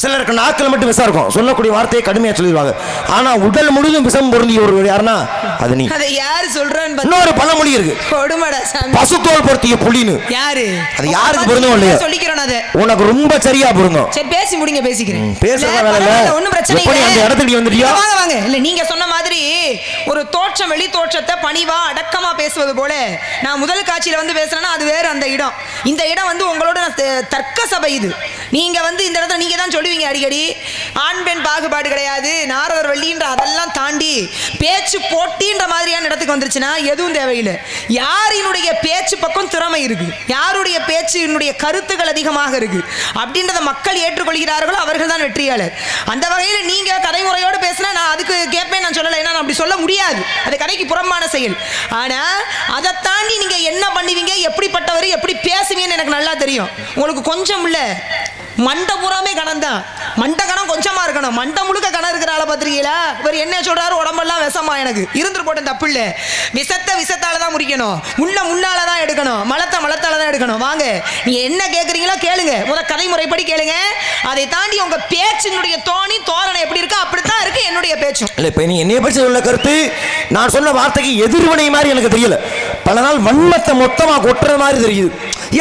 சிலருக்கு நாக்கில் மட்டும் விஷம் இருக்கும். சொல்லக்கூடிய வார்த்தையை கடுமையா சொல்லிடுவாங்க. ஆனா உடல் முழுதும் விஷம் பொருந்திய ஒரு யாருன்னா அது நீ. அதை யாரு சொல்றான்னு இன்னொரு பழமொழி இருக்கு. கொடுமைடா சாமி. பசுத்தோல் பொருத்திய புலின்னு. யாரு? அது யாருக்கு பொருந்தும் இல்லையா? சொல்லிக்கிறோம் அதை. உனக்கு ரொம்ப சரியா பொருந்தும். சரி பேசி முடிங்க பேசிக்கிறேன். பேசுறதா வேலை இல்ல. ஒண்ணும் பிரச்சனை இல்ல. அந்த இடத்துக்கு வந்துட்டியா? வாங்க வாங்க. இல்ல நீங்க சொன்ன மாதிரி ஒரு தோற்றம் வெளி தோற்றத்தை பணிவா அடக்கமா பேசுவது போல நான் முதல் காட்சியில வந்து பேசுறேன்னா அது வேற அந்த இடம். இந்த இடம் வந்து உங்களோட தர்க்க சபை இது. நீங்க வந்து இந்த இடத்துல நீங்க தான் சொல்லுவீங்க அடிக்கடி. ஆண் பெண் பாகுபாடு கிடையாது. நாரதர் வள்ளின்ற அதெல்லாம் தாண்டி பேச்சு போட்டின்ற மாதிரியான இடத்துக்கு வந்துருச்சுன்னா எதுவும் தேவையில்லை. யாரினுடைய பேச்சு பக்கம் திறமை இருக்கு. யாருடைய பேச்சு என்னுடைய கருத்துக்கள் அதிகமாக இருக்கு. அப்படின்றத மக்கள் ஏற்றுக்கொள்கிறார்களோ அவர்கள் தான் வெற்றியாளர். அந்த வகையில் நீங்க கதைமுறையோடு பேசினா நான் அதுக்கு கேட்பேன் நான் சொல்லலை. ஏன்னா அப்படி சொல்ல முடியாது. அது கதைக்கு புறம்பான செயல். ஆனா அதை தாண்டி நீங்க என்ன பண்ணுவீங்க எப்படிப்பட்டவர் எப்படி பேசுவீங்கன்னு எனக்கு நல்லா தெரியும். உங்களுக்கு கொஞ்சம் இல்லை. மண்டை பூராமே கணம் தான். மண்டை கணம் கொஞ்சமாக இருக்கணும். மண்டை முழுக்க கணம் இருக்கிற ஆளை பார்த்துருக்கீங்களா? இவர் என்ன சொல்கிறாரு உடம்பெல்லாம் விஷமா எனக்கு. இருந்துட்டு போட்டேன் தப்பு இல்லை. விஷத்தை விஷத்தால் தான் முறிக்கணும். முன்ன முன்னால் தான் எடுக்கணும். மலத்தை மலத்தால் தான் எடுக்கணும். வாங்க. நீங்கள் என்ன கேட்குறீங்களோ கேளுங்க. முத கதை முறைப்படி கேளுங்க. அதை தாண்டி உங்கள் பேச்சினுடைய தோணி தோரணை எப்படி இருக்கோ அப்படித்தான் இருக்குது என்னுடைய பேச்சும். இல்லை இப்போ நீ என்னைய பற்றி உள்ள கருத்து? நான் சொன்ன வார்த்தைக்கு எதிர்வினை மாதிரி எனக்கு தெரியல. பல நாள் வன்மத்தை மொத்தமாக கொட்டுற மாதிரி தெரியுது.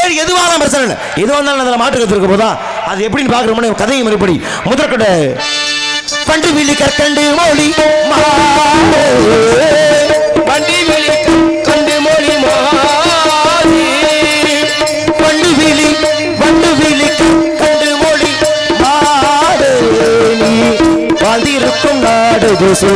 ஏன் எதுவாக பிரச்சனை இல்லை. எதுவாக இருந்தாலும் அதில் மாற்று கருத்து இருக்க போதா? அது எப்படின்னு பார்க்குறோம்னு கதையை முறைப்படி முதற்கட்ட பண்டு விழி கற்கண்டு மொழி. வண்டி வெளி கண்டு மொழி பண்டு விழி பண்டு விழி கற்கண்டு மொழி நீ வாழ்ந்திருக்கும் நாடு திசு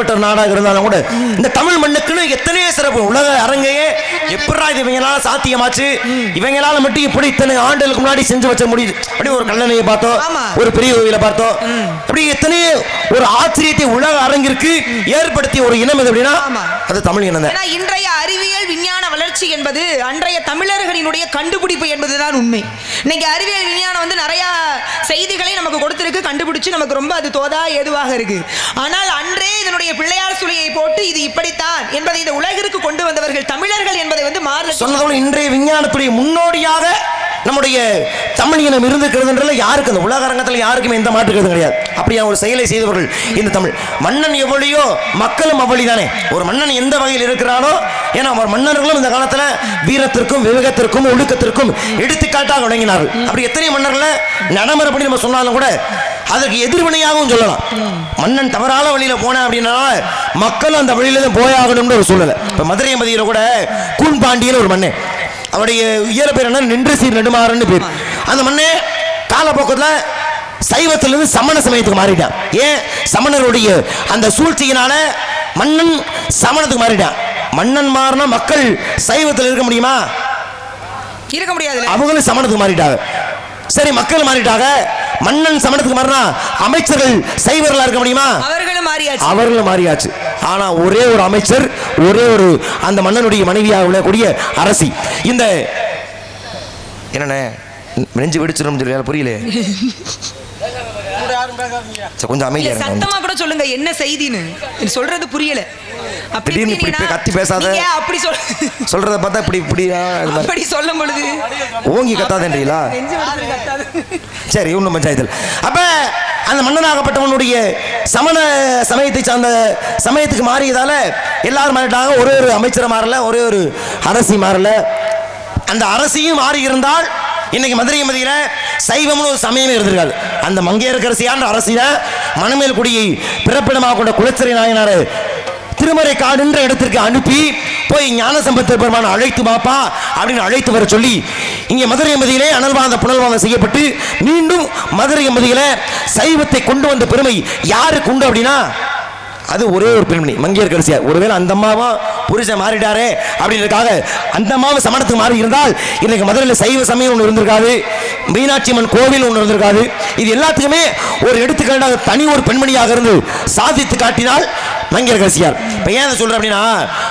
ஒரு நாடாக இருந்தாலும் கூட இந்த தமிழ் மண்ணுக்குன்னு எத்தனையோ சிறப்பு. உலக அரங்கையே எப்படா இது இவங்களால சாத்தியமாச்சு? இவங்களால மட்டும் இப்படி இத்தனை ஆண்டுகளுக்கு முன்னாடி செஞ்சு வச்ச முடியுது. அப்படி ஒரு கல்லணையை பார்த்தோம். ஒரு பெரிய கோவிலை பார்த்தோம். அப்படி எத்தனையோ ஒரு ஆச்சரியத்தை உலக அரங்கிற்கு ஏற்படுத்திய ஒரு இனம் எது அப்படின்னா. அது தமிழ் இனம் தான். இன்றைய அறிவியல் வளர்ச்சி என்பது அன்றைய தமிழர்களினுடைய கண்டுபிடிப்பு என்பதுதான் உண்மை. இன்னைக்கு அறிவியல் விஞ்ஞானம் வந்து நிறைய செய்திகளை நமக்கு கொடுத்துருக்கு கண்டுபிடிச்சு நமக்கு ரொம்ப அது தோதா ஏதுவாக இருக்கு. ஆனால் அன்றே இதனுடைய பிள்ளையார் சுழியை போட்டு இது இப்படித்தான் என்பதை இந்த உலகிற்கு கொண்டு வந்தவர்கள் தமிழர்கள் என்பதை வந்து மாறல இன்றைய விஞ்ஞானத்துடைய முன்னோடியாக நம்முடைய தமிழ் இனம் இருந்திருக்கிறதுன்றதுல யாருக்கு? அந்த உலக அரங்கத்தில் யாருக்குமே எந்த மாற்று கருத்தும் கிடையாது. அப்படியா ஒரு செயலை செய்தவர்கள் இந்த தமிழ். மன்னன் எவ்வளியோ மக்களும் அவ்வளி தானே ஒரு மன்னன் எந்த வகையில் இருக்கிறானோ ஏன்னா அவர் மன்னர்களும் இந்த காலத்தில் வீரத்திற்கும் விவேகத்திற்கும் ஒழுக்கத்திற்கும் எடுத்துக்காட்டாக விளங்கினார்கள். அப்படி எத்தனை மன்னர்களை நடைமுறைப்படி நம்ம சொன்னாலும் கூட அதற்கு எதிர்வினையாகவும் சொல்லலாம். மன்னன் தவறான வழியில போனேன் அப்படின்னா மக்களும் அந்த வழியில தான் போயாகணும்னு ஒரு சூழ்நிலை. இப்போ மதுரை மதியில் கூட கூன் பாண்டியன் ஒரு மன்னன். அவருடைய இயற்பெயர் என்ன? நின்று சீர் நெடுமாறன்னு பேர். அந்த மண்ணே காலப்போக்கத்தில் சைவத்திலிருந்து சமண சமயத்துக்கு மாறிட்டான் ஏன்? சமணருடைய அந்த சூழ்ச்சியினால மன்னன் சமணத்துக்கு மாறிட்டான். மன்னன் மாறினா மக்கள் சைவத்தில் இருக்க முடியுமா? இருக்க முடியாதுல்ல. அவங்களும் சமணத்துக்கு மாறிட்டாங்க. சரி மக்கள் மாறிட்டாங்க. மன்னன் சமணத்துக்கு மாறினா அமைச்சர்கள் சைவர்களா இருக்க முடியுமா? அவர்களும் மாறியாச்சு. அவர்களும் மாறியாச்சு. ஆனா ஒரே ஒரு அமைச்சர் ஒரே ஒரு அந்த மன்னனுடைய மனைவியாக உள்ளக்கூடிய அரசி. இந்த என்னண்ணே நெஞ்சு வெடிச்சிடும் சொல்லி புரியல. கொஞ்சம் அமைதியா சத்தமா கூட சொல்லுங்க என்ன செய்தின்னு. சொல்றது புரியல. திடீர்னு இப்படி கத்தி பேசாத. அப்படி சொல் சொல்றத பார்த்தா இப்படி இப்படி. அப்படி சொல்லும் பொழுது ஓங்கி கத்தாதேன்றீங்களா. சரி ஒன்றும் பஞ்சாயத்தில் அப்ப அந்த மன்னனாகப்பட்டவனுடைய சமண சமயத்தை சார்ந்த சமயத்துக்கு மாறியதால எல்லாரும் மாறிட்டாங்க ஒரே ஒரு அமைச்சரை மாறல ஒரே ஒரு அரசி மாறல அந்த அரசியும் மாறி இருந்தால் இன்னைக்கு மதுரை மதியில சைவம்னு ஒரு சமயமே இருந்திருக்காது அந்த மங்கையரசரசியான்ற அரசிய மணமேல் குடியை பிறப்பிடமாக கொண்ட குலச்சிறை நாயனார் திருமறை காடுன்ற இடத்திற்கு அனுப்பி போய் ஞான சம்பத்த பெருமான அழைத்து பாப்பா அப்படின்னு அழைத்து வர சொல்லி இங்கே மதுரை மதியிலே அனல்வாத புனல்வாதம் செய்யப்பட்டு மீண்டும் மதுரை மதியில சைவத்தை கொண்டு வந்த பெருமை யாருக்கு உண்டு அப்படின்னா அது ஒரே ஒரு பெண்மணி மங்கையர் கடைசியார் ஒருவேளை அந்த அம்மாவும் புருஷன் மாறிட்டாரே அப்படின்றதுக்காக அந்த அம்மாவும் சமணத்துக்கு மாறி இருந்தால் இன்னைக்கு மதுரையில் சைவ சமயம் ஒன்று இருந்திருக்காது மீனாட்சி அம்மன் கோவில் ஒன்று இருந்திருக்காது. இது எல்லாத்துக்குமே ஒரு எடுத்துக்காட்டாக தனி ஒரு பெண்மணியாக இருந்து சாதித்து காட்டினால் மங்கையர் கரிசியார் இப்போ ஏன் அதை சொல்கிறேன் அப்படின்னா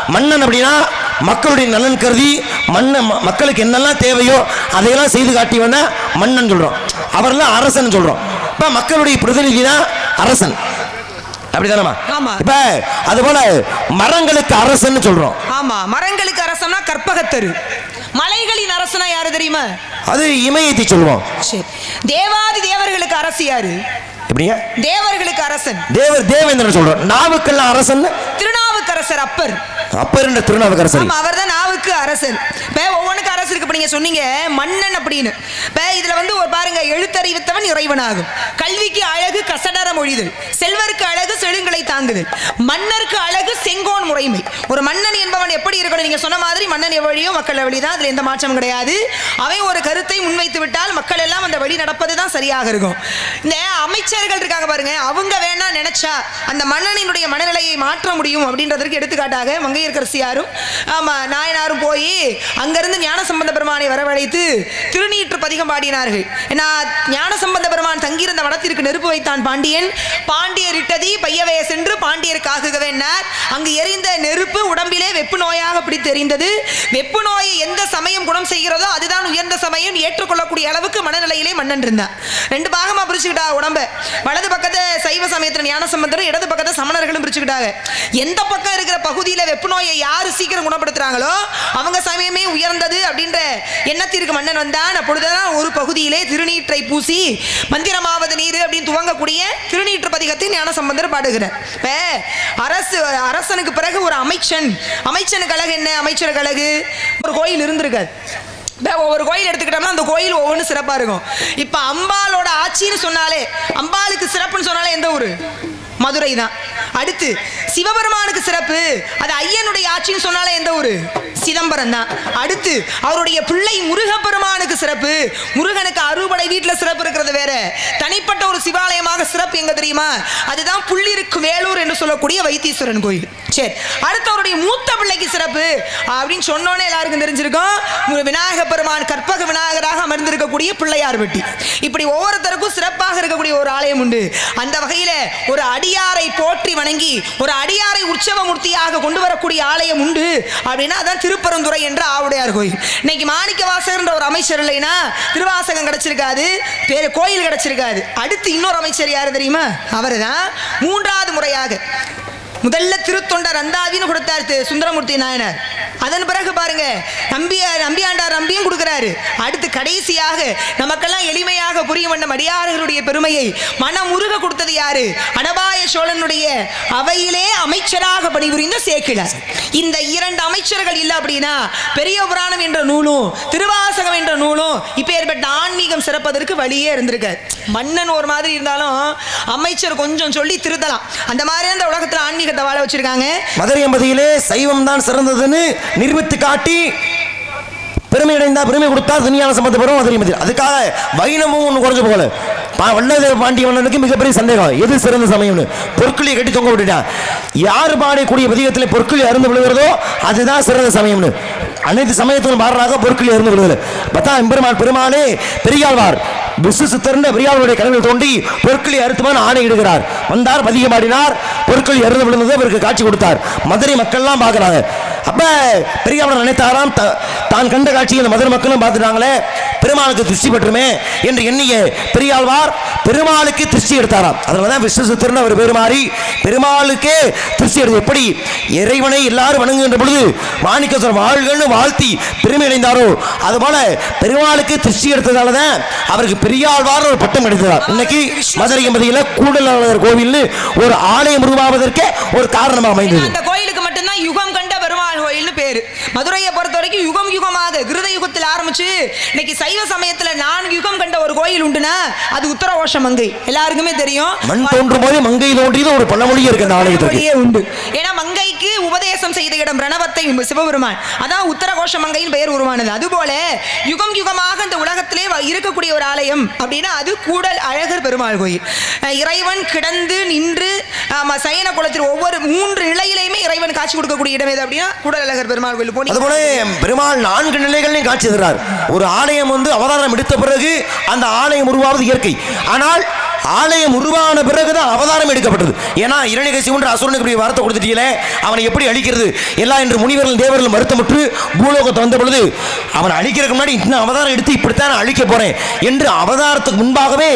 மன்னன் அப்படின்னா மக்களுடைய நலன் கருதி மன்ன மக்களுக்கு என்னெல்லாம் தேவையோ அதையெல்லாம் செய்து காட்டி வந்த மன்னன் சொல்கிறோம் அவர்லாம் அரசன் சொல்கிறோம் இப்போ மக்களுடைய பிரதிநிதி தான் அரசன். அப்படிதானம்மா? ஆமா. இப்ப அது போல மரங்களுக்கு அரசன்னு சொல்றோம். ஆமா. மரங்களுக்கு அரசனா கற்பகத்தரு. மலைகளின் அரசனா யாரு தெரியுமா? அது இமயத்தை சொல்லுவோம். சரி. தேவாதி தேவர்களுக்கு அரசு யாரு? எப்படிங்க? தேவர்களுக்கு அரசன். தேவர் தேவேந்திரன் சொல்றோம் நாவுக்கெல்லாம் அரசன் திருநாவுக்கரசர் அப்பர். அப்பர் என்ற திருநாவுக்கரசரி ஆமா அவர்தான் நாவுக்கு அரசர். இப்ப ஒவ்வொன்றுக்கு அரசு இருக்கு. இப்ப நீங்க சொன்னீங்க மன்னன் அப்படின்னு. இப்ப இதுல வந்து ஒரு பாருங்க எழுத்தறிவித்தவன் இறைவனாகும். கல்விக்கு அழகு கசடர மொழிதல். செல்வருக்கு அழகு செழுங்களை தாங்குதல். மன்னருக்கு அழகு செங்கோன் முறைமை. ஒரு மன்னன் என்பவன் எப்படி இருக்கணும்? நீங்க சொன்ன மாதிரி மன்னன் எவ்வழியோ மக்கள் வழி தான் அதுல எந்த மாற்றமும் கிடையாது. அவன் ஒரு கருத்தை முன்வைத்து விட்டால் மக்கள் எல்லாம் அந்த வழி நடப்பது தான் சரியாக இருக்கும். இந்த அமைச்சர்கள் இருக்காங்க பாருங்க அவங்க வேணா நினைச்சா அந்த மன்னனினுடைய மனநிலையை மாற்ற முடியும் அப்படின்றதற்கு எடுத்துக்காட்டாக மங்கையர்கரசியாரும் ஆமாம் நாயனாரும் போய் அங்கிருந்து ஞானசம்பந்த பெருமானை வரவழைத்து திருநீற்று பதிகம் பாடினார்கள். ஏன்னா ஞானசம்பந்த பெருமான் தங்கியிருந்த வனத்திற்கு நெருப்பு வைத்தான் பாண்டியன். பாண்டியர் இட்டதி பையவைய சென்று பாண்டியருக்காகுகவேன்னார் அங்கு எரிந்த நெருப்பு உடம்பிலே வெப்பு நோயாக பிடித்து எரிந்தது வெப்பு நோயை எந்த சமயம் குணம் செய்கிறதோ அதுதான் உயர்ந்த சமயம் ஏற்றுக்கொள்ளக்கூடிய அளவுக்கு மனநிலையிலே மன்னன் இருந்தான். ரெண்டு பாகமாக பிரிச்சுக்கிட்டா உடம்ப. வலது பக்கத்தை சைவ சமயத்தில் ஞான சம்பந்தரும் இடது பக்கத்தை சமணர்களும் பிரிச்சுக்கிட்டாங்க. எந்த பக்கம் இருக்கிற பகுதியில வெப்பு நோயை யாரு சீக்கிரம் குணப்படுத்துறாங்களோ அவங்க சமயமே உயர்ந்தது அப்படின்ற எண்ணத்திற்கு மன்னன் வந்தான். அப்பொழுதுதான் ஒரு பகுதியிலே திருநீற்றை பூசி மந்திரமாவது நீர் அப்படின்னு துவங்கக்கூடிய திருநீற்று பதிகத்தை ஞானசம்பந்தர் பாடுகிறார். இப்போ அரசு அரசனுக்கு பிறகு ஒரு அமைச்சன் அமைச்சனுக்கு அழகு என்ன? அமைச்சருக்கு அழகு. ஒரு கோயில் இருந்திருக்காது. இப்ப ஒவ்வொரு கோயில் எடுத்துக்கிட்டோம்னா அந்த கோயில் ஒவ்வொன்றும் சிறப்பாக இருக்கும். இப்போ அம்பாளோட ஆட்சின்னு சொன்னாலே அம்பாளுக்கு சிறப்புன்னு சொன்னாலே எந்த ஊர்? மதுரை தான். அடுத்து சிவபெருமானுக்கு சிறப்பு. அது ஐயனுடைய ஆட்சின்னு சொன்னாலே எந்த ஊர்? சிதம்பரம் தான். அடுத்து அவருடைய பிள்ளை முருகப்பெருமானுக்கு சிறப்பு. முருகனுக்கு அறுபடை வீட்டில் சிறப்பு இருக்கிறது வேற. தனிப்பட்ட ஒரு சிவாலயமாக சிறப்பு எங்க தெரியுமா? அதுதான் புள்ளிருக்கு வேலூர் என்று சொல்லக்கூடிய வைத்தீஸ்வரன் கோயில். சரி அடுத்து அவருடைய மூத்த பிள்ளைக்கு சிறப்பு. அப்படின்னு சொன்னோன்னே எல்லாருக்கும் தெரிஞ்சிருக்கும். விநாயக பெருமான் கற்பக விநாயகராக அமர்ந்திருக்கக்கூடிய பிள்ளையார் வெட்டி. இப்படி ஒவ்வொருத்தருக்கும் சிறப்பாக இருக்கக்கூடிய ஒரு ஆலயம் உண்டு. அந்த வகையில ஒரு அடியாரை போற்றி வணங்கி ஒரு அடியாரை உற்சவ மூர்த்தியாக கொண்டு வரக்கூடிய ஆலயம் உண்டு. அப்படின்னா அதான் திருப்பரந்துரை என்ற ஆவுடையார் கோயில். இன்னைக்கு மாணிக்க வாசகர்ன்ற ஒரு அமைச்சர் இல்லைன்னா திருவாசகம் கிடைச்சிருக்காது பேரு கோயில் கிடைச்சிருக்காது. அடுத்து இன்னொரு அமைச்சர் யார் தெரியுமா? அவர்தான் மூன்றாவது முறையாக முதல்ல திருத்தொண்டர் அந்தாதின்னு கொடுத்தார் திரு சுந்தரமூர்த்தி நாயனார். அதன் பிறகு பாருங்க நம்பியார் நம்பியாண்டார் நம்பியும் கொடுக்குறாரு. அடுத்து கடைசியாக நமக்கெல்லாம் எளிமையாக புரியும் வண்ணம் அடியார்களுடைய பெருமையை மனம் உருக கொடுத்தது யாரு? அனபாய சோழனுடைய அவையிலே அமைச்சராக பணிபுரிந்த சேக்கிழார். இந்த இரண்டு அமைச்சர்கள் இல்லை அப்படின்னா பெரிய புராணம் என்ற நூலும் திருவாசகம் என்ற நூலும் இப்போ ஏற்பட்ட ஆன்மீகம் சிறப்பதற்கு வழியே இருந்திருக்காரு மன்னன் ஒரு மாதிரி இருந்தாலும் அமைச்சர் கொஞ்சம் சொல்லி திருத்தலாம். அந்த மாதிரி அந்த உலகத்தில் ஆன்மீகத்தை வாழ வச்சிருக்காங்க. மதுரை எம்பதியிலே சைவம் தான் சிறந்ததுன்னு நிரூபித்து காட்டி பெருமை அடைந்தா பெருமை கொடுத்தா துணியான சம்பந்த பெறும் மதுரை அதுக்காக வைணமும் ஒன்று குறைஞ்சு போகல. பா வல்லதேவ பாண்டியவனுக்கு மிகப்பெரிய சந்தேகம். எது சிறந்த சமயம்னு? பொற்களியை கட்டி தொங்க விட்டுட்டான். யார் பாடக்கூடிய பதிகத்தில் பொற்களி அருந்து விழுகிறதோ அதுதான் சிறந்த சமயம்னு. அனைத்து சமயத்திலும் பாடுறாக பொற்குழி அருந்து விழுதல். பார்த்தா எம்பெருமான் பெருமானே பெரியாழ்வார் விசுசு திறந்த பெரியாளுடைய கனவில் தோண்டி பொற்களை அறுத்துமான் ஆணையிடுகிறார் வந்தார் பதிகமாடினார் பொற்களை அறுந்து விழுந்தது அவருக்கு காட்சி கொடுத்தார். மதுரை மக்கள்லாம் பார்க்குறாங்க. அப்ப பெரியாளர் நினைத்தாராம் த- தான் கண்ட காட்சியை இந்த மதுரை மக்களும் பார்த்துட்டாங்களே பெருமாளுக்கு திருஷ்டி பெற்றுமே என்று எண்ணிய பெரியாழ்வார் பெருமாளுக்கு திருஷ்டி எடுத்தாராம். அதனால தான் விஷ்ணு அவர் பேர் மாறி பெருமாளுக்கே திருஷ்டி எடுத்து எப்படி இறைவனை எல்லாரும் வணங்குகின்ற பொழுது மாணிக்கசர் வாழ்கள்னு வாழ்த்தி பெருமை அடைந்தாரோ அதுபோல பெருமாளுக்கு திருஷ்டி எடுத்ததால தான் அவருக்கு பெரியாழ்வார் ஒரு பட்டம் கிடைத்ததார் இன்னைக்கு மதுரை எம்பதியில் கூடலாளர் கோவில்னு ஒரு ஆலயம் உருவாவதற்கே ஒரு காரணமாக அமைந்தது. அந்த கோயிலுக்கு மட்டும்தான் யுகம் பேரு. மதுரையை பொறுத்த வரைக்கும் யுகம் யுகமாக கிருத யுகத்தில் ஆரம்பிச்சு இன்னைக்கு சைவ சமயத்துல நான்கு யுகம் கண்ட ஒரு கோயில் உண்டுனா அது உத்தரகோஷ மங்கை. எல்லாருக்குமே தெரியும். மண் தோன்றும் போது மங்கை தோன்றியது ஒரு பழமொழியே இருக்கு வழியே உண்டு. ஏன்னா மங்கைக்கு உபதேசம் செய்த இடம் பிரணவத்தை சிவபெருமான். அதான் உத்தரகோஷ மங்கையின் பெயர் உருவானது. அதுபோல யுகம் யுகமாக இந்த உலகத்திலே இருக்கக்கூடிய ஒரு ஆலயம் அப்படின்னா அது கூடல் அழகர் பெருமாள் கோயில். இறைவன் கிடந்து நின்று சயன குலத்தில் ஒவ்வொரு மூன்று நிலையிலையுமே இறைவன் காட்சி கொடுக்கக்கூடிய இடம் எது அப்படின்னா கூடல் அழகர் பெருமாள் கோயில். போனி அதுபோல பெருமாள் நான்கு நிலைகளையும் காட்சி தருகிறார். ஒரு ஆலயம் வந்து அவதாரம் எடுத்த பிறகு அந்த ஆலயம் உருவாவது இயற்கை. ஆனால் ஆலயம் உருவான பிறகுதான் அவதாரம் எடுக்கப்பட்டது. ஏன்னா இரணிகசி ஒன்று அசுரனுக்கு இப்படி வார்த்தை கொடுத்துட்டீங்களே அவனை எப்படி அழிக்கிறது? எல்லாம் என்று முனிவர்கள் தேவர்கள் வருத்தமுற்று பூலோகத்தை வந்த பொழுது அவனை அழிக்கிறதுக்கு முன்னாடி இன்னும் அவதாரம் எடுத்து இப்படித்தான் அழிக்க போறேன் என்று அவதாரத்துக்கு முன்பாகவே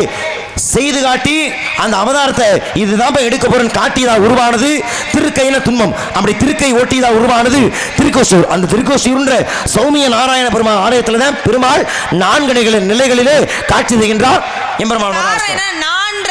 செய்து காட்டி அந்த அவதாரத்தை இதுதான் போய் எடுக்க போறேன் காட்டியதா உருவானது? திருக்கையில துன்பம். அப்படி திருக்கை ஓட்டியதா உருவானது? திருக்கோசூர். அந்த திருக்கோசூர்ன்ற சௌமிய நாராயண பெருமாள் ஆலயத்தில் தான் பெருமாள் நான்கு நிலைகளில் நிலைகளிலே காட்சி செய்கின்றார் எம்பெருமாள்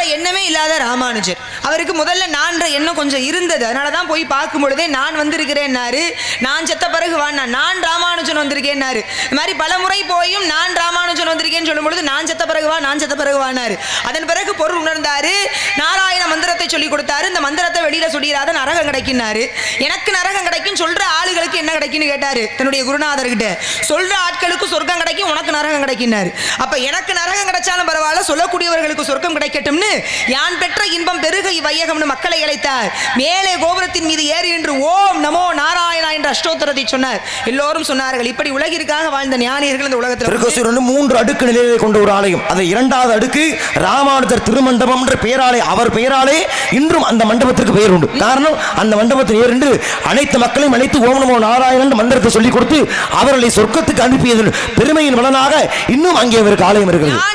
நான்ற எண்ணமே இல்லாத ராமானுஜர். அவருக்கு முதல்ல நான்ற எண்ணம் கொஞ்சம் இருந்தது. அதனால தான் போய் பார்க்கும் பொழுதே நான் வந்திருக்கிறேன்னாரு. நான் செத்த பிறகு வாண்ணா நான் ராமானுஜன் வந்திருக்கேன்னாரு. இது மாதிரி பல முறை போயும் நான் ராமானுஜன் வந்திருக்கேன்னு சொல்லும் பொழுது நான் செத்த பிறகு வா நான் செத்த பிறகு வானாரு அதன் பிறகு பொருள் உணர்ந்தாரு. நாராயண மந்திரத்தை சொல்லி கொடுத்தாரு. இந்த மந்திரத்தை வெளியில சொல்லிடாத நரகம் கிடைக்கினாரு எனக்கு நரகம் கிடைக்கும் சொல்ற ஆளுகளுக்கு என்ன கிடைக்குன்னு கேட்டாரு? தன்னுடைய குருநாதர்கிட்ட. சொல்ற ஆட்களுக்கு சொர்க்கம் கிடைக்கும் உனக்கு நரகம் கிடைக்கினாரு அப்ப எனக்கு நரகம் கிடைச்சாலும் பரவாயில்ல சொல்லக்கூடியவர்களுக்கு சொர்க்கம் கிடைக்கட்டும்னு யான் பெற்ற இன்பம் பெருக வையகம்னு மக்களை அழைத்தார். மேலே கோபுரத்தின் மீது ஏறி நின்று ஓம் நமோ நாராயணா என்ற அஷ்டோத்தரத்தை சொன்னார். எல்லோரும் சொன்னார்கள் இப்படி உலகிற்காக வாழ்ந்த ஞானியர்கள் இந்த உலகத்தில் மூன்று அடுக்கு நிலையை கொண்ட ஒரு ஆலயம். அது இரண்டாவது அடுக்கு ராமானுஜர் திருமண்டபம் என்ற பெயராலே அவர் பெயராலே இன்றும் அந்த மண்டபத்திற்கு பெயர் உண்டு. காரணம் அந்த மண்டபத்தில் ஏறின்று அனைத்து மக்களையும் அழைத்து ஓம் நமோ நாராயணன் என்ற மந்திரத்தை சொல்லிக் கொடுத்து அவர்களை சொர்க்கத்துக்கு அனுப்பியதன் பெருமையின் பலனாக இன்னும் அங்கே அவருக்கு ஆலயம் இருக்கிறது.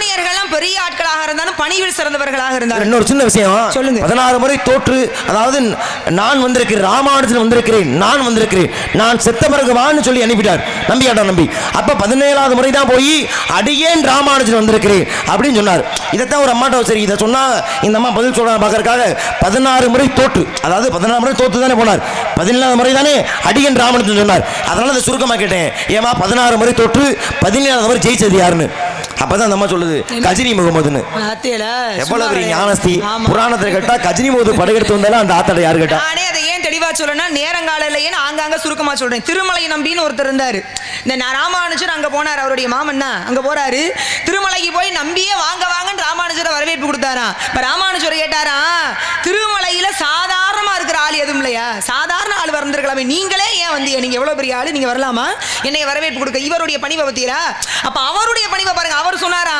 பெரிய ஆட்களாக இருந்தாலும் பணிவில் சிறந்தவர்களாக இருந்தார்கள். இன்னொரு சின்ன விஷயம். சொல்லுங்க. பதினாறு முறை தோற்று அதாவது நான் வந்திருக்கிறேன் ராமானுஜன் வந்திருக்கிறேன் நான் வந்திருக்கிறேன் நான் செத்த பிறகு வான்னு சொல்லி அனுப்பிட்டார். நம்பியாட்டா நம்பி. அப்ப பதினேழாவது முறை தான் போய் அடியேன் ராமானுஜன் வந்திருக்கிறேன் அப்படின்னு சொன்னார். இதைத்தான் ஒரு அம்மாட்ட சரி இதை சொன்னா இந்த அம்மா பதில் சொல்ல பார்க்கறதுக்காக பதினாறு முறை தோற்று. அதாவது பதினாறு முறை தோற்று தானே போனார். பதினேழாவது முறை தானே அடியேன் ராமானுஜன் சொன்னார். அதனால அதை சுருக்கமா கேட்டேன். ஏமா பதினாறு முறை தோற்று பதினேழாவது முறை ஜெயிச்சது யாருன்னு? அப்பதான் அந்த அம்மா சொல்லுது கஜினி முகமதுன்னு. எவ்வளவு பெரிய ஞானஸ்தி. புராணத்தை கேட்டா கஜினி போது படையெடுத்து வந்தாலும் அந்த ஆத்தாட யாரு கேட்டா? நானே அதை ஏன் தெளிவா சொல்றேன்னா நேரங்காலையிலேயே நான் ஆங்காங்க சுருக்கமா சொல்றேன். திருமலை நம்பின்னு ஒருத்தர் இருந்தாரு. இந்த ராமானுஜர் அங்க போனார் அவருடைய மாமன்னா அங்க போறாரு. திருமலைக்கு போய் நம்பியே வாங்க வாங்கன்னு ராமானுஜரை வரவேற்பு கொடுத்தாராம். இப்ப ராமானுஜர் கேட்டாரா திருமலையில இருக்கிற ஆள் எதுவும் இல்லையா? சாதாரண ஆள் வந்திருக்கலாமே. நீங்களே ஏன் வந்தீங்க? நீங்க எவ்வளவு பெரிய ஆளு? நீங்க வரலாமா? என்னை வரவேற்பு கொடுக்க. இவருடைய பணிவை பத்தீரா அப்ப அவருடைய பணிவை பாருங்க. அவர் சொன்னாரா?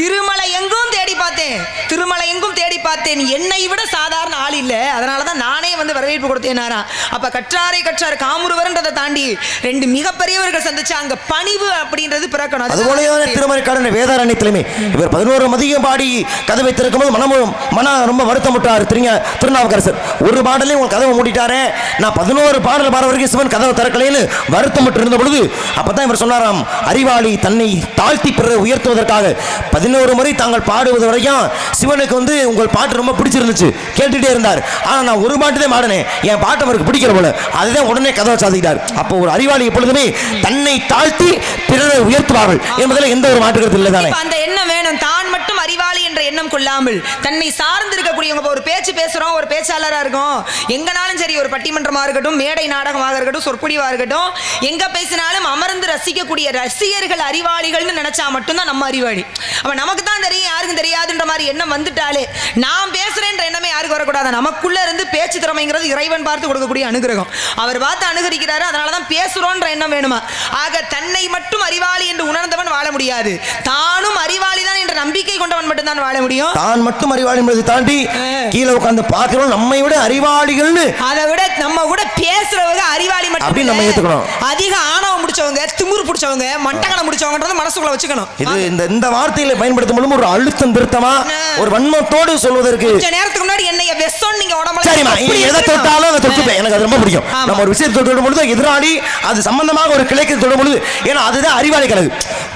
திருமலை எங்கும் தேடி பார்த்தேன். திருமலை எங்கும் தேடி பார்த்தேன். என்னை விட சாதாரண ஆள் இல்ல. அதனால தான் நானே வந்து வரவேற்பு கொடுத்தேனாரா. அப்ப கற்றாரை கற்றார் காமுருவர்ன்றதை தாண்டி ரெண்டு மிகப்பெரியவர்கள் சந்திச்சு அங்க பணிவு அப்படின்றது பிறக்கணும். அது போலவே திருமறைக்காரன் வேதாரண்யத்திலுமே இவர் பதினோரு மதியம் பாடி கதவை திறக்கும்போது மனமும் மன ரொம்ப வருத்தமுட்டார் திருங்க திருநாவுக்கரசர். ஒரு பாடலையும் உங்க கதவை மூடிட்டாரே. நான் பதினோரு பாடல் பாட வரைக்கும் சிவன் கதவை திறக்கலைன்னு வருத்தப்பட்டு இருந்த பொழுது அப்பதான் இவர் சொன்னாராம் அறிவாளி தன்னை தாழ்த்தி பிறரை உயர்த்துவதற்காக. பதினோரு முறை தாங்கள் பாடுவது வரைக்கும் சிவனுக்கு வந்து உங்கள் பாட்டு ரொம்ப பிடிச்சிருந்துச்சு கேட்டுட்டே இருந்தார். ஆனா நான் ஒரு பாட்டு தான் பாடினேன். என் பாட்டு அவருக்கு பிடிக்கிற போல. அதுதான் உடனே கதவை சாதிக்கிட்டார் அப்போ ஒரு அறிவாளி எப்பொழுதுமே தன்னை தாழ்த்தி பிறரை உயர்த்துவார்கள் என்பதில் எந்த ஒரு மாற்று கருத்து இல்லை தானே அந்த எண்ணம் வேணும். தான் கொள்ளாமல் தன்னை சார்ந்து இருக்கக்கூடியவங்க ஒரு பேச்சு பேசுறோம் ஒரு பேச்சாளராக இருக்கும். எங்கனாலும் சரி ஒரு பட்டிமன்றமாக இருக்கட்டும் மேடை நாடகமாக இருக்கட்டும் சொற்பொழிவாக இருக்கட்டும் எங்க பேசினாலும் அமர்ந்து ரசிக்கக்கூடிய ரசிகர்கள் அறிவாளிகள்னு நினைச்சா மட்டும்தான் நம்ம அறிவாளி. அப்போ நமக்கு தான் தெரியும் யாருக்கும் தெரியாதுன்ற மாதிரி எண்ணம் வந்துட்டாலே நான் பேசுகிறேன்ற எண்ணமே யாருக்கு வரக்கூடாது. நமக்குள்ள இருந்து பேச்சு திறமைங்கிறது இறைவன் பார்த்து கொடுக்கக்கூடிய அனுகிரகம். அவர் பார்த்து அனுகரிக்கிறாரு அதனால தான் பேசுகிறோன்ற எண்ணம் வேணுமா? ஆக தன்னை மட்டும் அறிவாளி என்று உணர்ந்தவன் வாழ முடியாது. தானும் அறிவாளி தான் என்ற நம்பிக்கை கொண்டவன் மட்டும்தான் வாழ முடியும். தான் மட்டும் அறிவாளி என்பதை தாண்டி கீழே உட்கார்ந்து பார்க்கிறோம் நம்மை விட அறிவாளிகள்னு. அதை விட நம்ம கூட பேசுறவங்க அறிவாளி மட்டும் அப்படி நம்ம. ஏத்துக்கணும். அதிக ஆணவம் முடிச்சவங்க திமிரு பிடிச்சவங்க மண்டகனம் முடிச்சவங்கன்றத மனசுக்குள்ள வச்சுக்கணும். இது இந்த இந்த வார்த்தைகளை பயன்படுத்தும் பொழுது ஒரு அழுத்தம் திருத்தமா ஒரு வன்மத்தோடு சொல்வதற்கு. கொஞ்ச நேரத்துக்கு முன்னாடி என்னைய வெசம் நீங்க நீ அப்படி எதை. தொட்டாலும் அதை தொட்டுப்பேன். எனக்கு அது ரொம்ப பிடிக்கும். நம்ம ஒரு விஷயத்தை தொடும் பொழுது எதிராளி அது சம்பந்தமாக ஒரு கிளைக்கு தொடும் பொழுது ஏன்னா அதுதான் அறிவாளி கழகு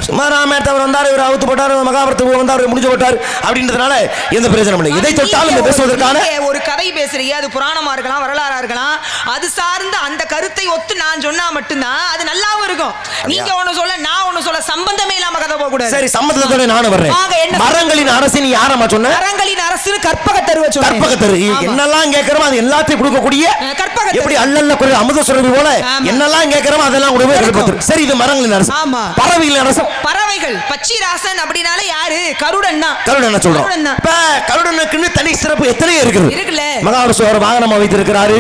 சும்மா அவர் வந்தார் இவர் அவுத்து போட்டார் மகாபாரத்துக்கு வந்தார் முடிஞ்சு போட்டார் அப்படின்றதுனால எந்த பிரயோஜனம் இல்லை. எதை தொட்டாலும் பேசுவதற்கான ஒரு கதை பேசுறீங்க. அது புராணமா இருக்கலாம் வரலாறா இருக்கலாம் அது சார்ந்த அந்த கரு கருத்தை ஒத்து நான் சொன்னா மட்டும்தான் அது நல்லாவும் இருக்கும். நீங்க ஒண்ணு சொல்ல நான் ஒண்ணு சொல்ல சம்பந்தமே இல்லாம கதை போக கூடாது சரி சம்மதத்தோட நானும் வர்றேன். மரங்களின் அரசு நீ யாரம்மா சொன்ன? மரங்களின் அரசு கற்பக தருவ கற்பகத்தரு. என்னெல்லாம் கேட்கிறோமோ அது எல்லாத்தையும் கொடுக்கக்கூடிய கற்பகத்தரு. எப்படி அல்லல்ல குறை அமுத சுரபி போல. என்னெல்லாம் கேட்கிறோமோ அதெல்லாம் கொடுப்பே கற்பகத்தரு சரி இது மரங்களின் அரசு. பறவைகளின் அரசு பறவைகள். பச்சீராசன் அப்படினாலே யாரு? கருடன் தான். கருடன் சொல்றோம் கருடன் தான். இப்ப கருடனுக்குன்னு தனி சிறப்பு எத்தனையோ இருக்குது? இருக்குல்ல. ஒரு வாகனமா வைத்திருக்கிறாரு.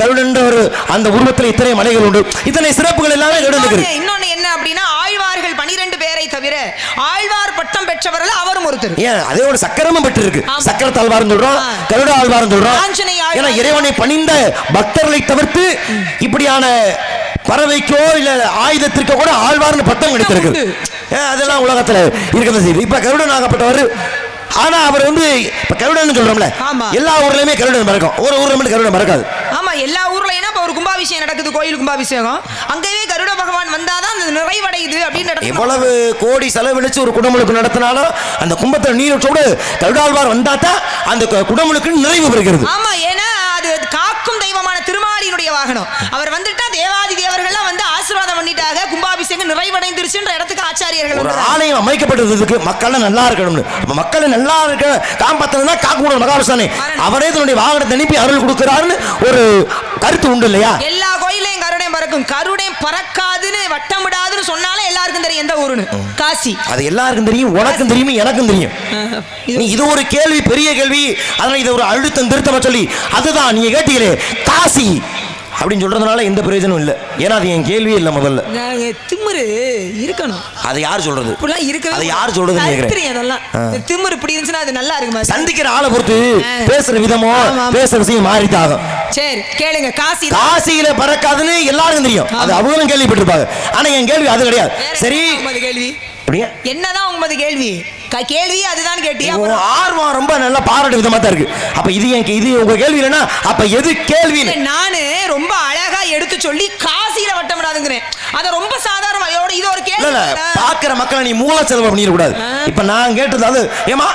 கருடன்ற ஒரு அந்த உருவத்தில் இத்தனை மலைகள் உண்டு. இத்தனை சிறப்புகள் எல்லாமே கருடனுக்கு இன்னொன்னு என்ன அப்படின்னா ஆழ்வார்கள் பனிரெண்டு பேரை தவிர ஆழ்வார் பட்டம் பெற்றவர்கள் அவரும் ஒருத்தர். ஏன் அதே ஒரு சக்கரமும் பெற்று இருக்கு ஆமா. சக்கர தாழ்வார்னு சொல்றோம். கருட ஆழ்வார்னு சொல்றோம். ஆழ்வார். ஏன்னா இறைவனை பணிந்த பக்தர்களை தவிர்த்து இப்படியான பறவைக்கோ இல்ல ஆயுதத்திற்கோ கூட ஆழ்வார்னு பட்டம் கிடைத்திருக்கு. அதெல்லாம் உலகத்துல இருக்கிறது. இப்ப கருடன் ஆகப்பட்டவர் ஆனா அவர் வந்து இப்ப கருடன் சொல்றோம்ல. எல்லா ஊர்லயுமே கருடன் மறக்கும். ஒரு ஊர்ல மட்டும் கருடன் மறக்காது. ஆமா எல்லா ஊர்ல ஏன்னா இப்ப ஒரு கும்பாபிஷேகம் நடக்குது கோயில் கும்பாபிஷேகம். அங்கேயே கருட பகவான் வந்தாதான் அது நிறைவடையுது அப்படின்னு நடக்கும் எவ்வளவு கோடி செலவழிச்சு ஒரு குடமுழுக்கு நடத்தினாலும் அந்த கும்பத்துல நீரோட்டோடு கருடாழ்வார் வந்தாதான் அந்த கு- குடமுழுக்கு நிறைவு பெறுகிறது. ஆமா ஏன்னா தெய்வமான திருமாலினுடைய வாகனம். அவர் வந்துட்டா தேவாதி தேவர்கள்லாம் வந்து ஆசீர்வாதம் பண்ணிட்டாங்க கும்பாபிஷேகம் நிறைவடைந்துருச்சுன்ற இடத்துக்கு ஆச்சாரியர்கள் ஒரு. ஆலயம் அமைக்கப்பட்டதுக்கு மக்கள் நல்லா இருக்கணும்னு. மக்கள் நல்லா இருக்க காப்பாத்தனா காக்கூட மகாவிஷ்ணானே அவரே தன்னுடைய வாகனத்தை அனுப்பி அருள் கொடுக்கிறாருன்னு ஒரு கருத்து உண்டு இல்லையா? எல்லா கோயிலையும் கருடை பறக்கும். கருடை பறக்காதுன்னு வட்டமிடாதுன்னு சொன்னாலே எல்லாருக்கும் தெரியும் எந்த ஊருன்னு? காசி. அது எல்லாருக்கும் தெரியும் உனக்கும் தெரியும் எனக்கும் தெரியும். இது ஒரு கேள்வி பெரிய கேள்வி. அதனால இதை ஒரு அழுத்தம் திருத்தமா சொல்லி அதுதான் நீங்க கேட்டீங்களே காசி. அப்படின்னு சொல்றதுனால எந்த பிரயோஜனம் இல்லை. ஏன்னா அது என் கேள்வியே இல்லை முதல்ல. திமிரு இருக்கணும். அதை யார் சொல்றது? இப்படிலாம் இருக்கவே அது யார் சொல்றதுன்னு கருத்துரு கேக்குறேன் அதெல்லாம். திமிரு இப்படி இருந்துச்சுன்னா அது நல்லா இருக்கு மாதிரி. சந்திக்கிற ஆளை பொறுத்து ஆ. பேசுற விதமோ. பேசுற விஷயம் மாறித்தாகும் சரி கேளுங்க. காசி. காசியில பறக்காதுன்னு எல்லாருக்கும் தெரியும். அது அவங்களும் கேள்விப்பட்டிருப்பாங்க. ஆனா என் கேள்வி அது கிடையாது. சரி. கேள்வி? என்னதான் உமது கேள்வி? கேள்வி அதுதான் கேட்டியா? ஆர்வம் ரொம்ப நல்லா பாராட்டு விதமா தான் இருக்கு. அப்ப இது என் இது உங்க கேள்வி இல்லைன்னா அப்ப எது கேள்வின்னு? நானு ரொம்ப அழகா எடுத்து சொல்லி காசியில வட்டமிடாதுங்கிறேன். அத ரொம்ப சாதாரண இதோட இது ஒரு கேள்வி. பாக்குற மக்களை நீ மூல செலவு பண்ணிட கூடாது இப்ப நான் கேட்டது அது ஏமா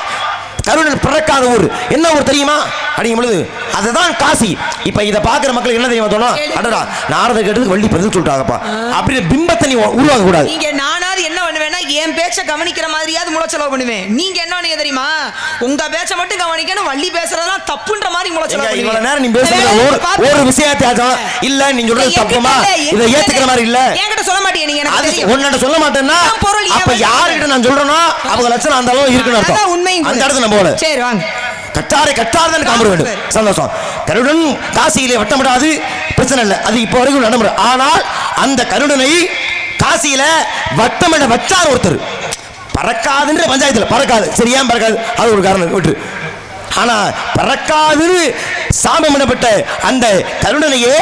கருணன் பிறக்காத ஊர். என்ன ஊர் தெரியுமா? அப்படிங்கும் பொழுது அதுதான் காசி. இப்ப இத பாக்குற மக்களுக்கு என்ன தெரியுமா கேள்வி. அடடா நாரத கேட்டது வள்ளி பதில் சொல்லிட்டாங்கப்பா. அப்படின்னு பிம்பத்தை நீ உருவாக்க கூடாது நீங்க நானாவது என்ன பண்ணுவேன்னா என் பேச்ச கவனிக்கிற மாதிரியாவது மூளை செலவு பண்ணுவேன். நீங்க என்ன பண்ணீங்க தெரியுமா? உங்க பேச்ச மட்டும் கவனிக்கணும் வள்ளி பேசுறதெல்லாம் தப்புன்ற மாதிரி மூளை எங்க செலவு இவ்வளவு. நேரம் நீ பேசுற ஒரு ஒரு விஷயத்தையாச்சும் இல்ல நீ சொல்றது தப்புமா? இதை ஏத்துக்கிற மாதிரி இல்ல. என்கிட்ட சொல்ல மாட்டீங்க நீங்க எனக்கு உன்னிட்ட சொல்ல மாட்டேன்னா அப்ப ஏன் யாருக்கிட்ட நான் சொல்றேனோ அவங்க லட்சணம் அந்த அளவு இருக்குன்னு அர்த்தம். உண்மையும் அந்த. இடத்துல நம்ம சரி வாங்க. கட்டாரை கட்டார்தான் காமிட வேண்டும். சந்தோஷம். கருடன் காசியிலே வட்டமிடாது பிரச்சனை இல்லை. அது இப்போ வரைக்கும் நடைமுறை. ஆனால் அந்த கருடனை காசியில வட்டமிட வச்சார் ஒருத்தர். பறக்காதுன்ற பஞ்சாயத்துல. பறக்காது. சரி ஏன் பறக்காது? அது ஒரு காரணம். விட்டு ஆனா பறக்காதுன்னு சாபமிடப்பட்ட அந்த கருடனையே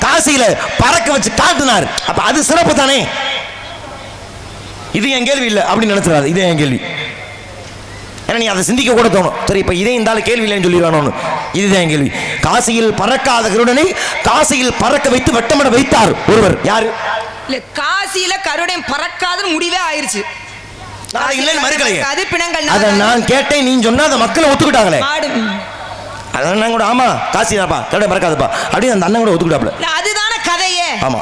காசியில பறக்க வச்சு காட்டினார். அப்ப அது சிறப்பு தானே? இது என் கேள்வி இல்லை. அப்படின்னு நினைச்சிடாது. இது என் கேள்வி. ஏன்னா நீ அதை சிந்திக்க கூட தோணும். சரி இப்போ இதே இந்த ஆளு கேள்வி இல்லைன்னு சொல்லிடுவானோன்னு. இதுதான் கேள்வி. காசியில் பறக்காத கருடனை காசியில் பறக்க வைத்து வட்டமிட வைத்தார் ஒருவர். யாரு? இல்ல காசியில கருடை பறக்காதுன்னு முடிவே ஆயிருச்சு. அது பிணங்கள் அதை நான் கேட்டேன் நீ சொன்னா அந்த மக்களை ஒத்துக்கிட்டாங்களே. அதான் கூட ஆமா காசி தான்ப்பா கருடை பறக்காதுப்பா. அப்படின்னு அந்த அண்ணன் கூட ஒத்துக்கிட்டாப்ல அதுதானே கதையே. ஆமா.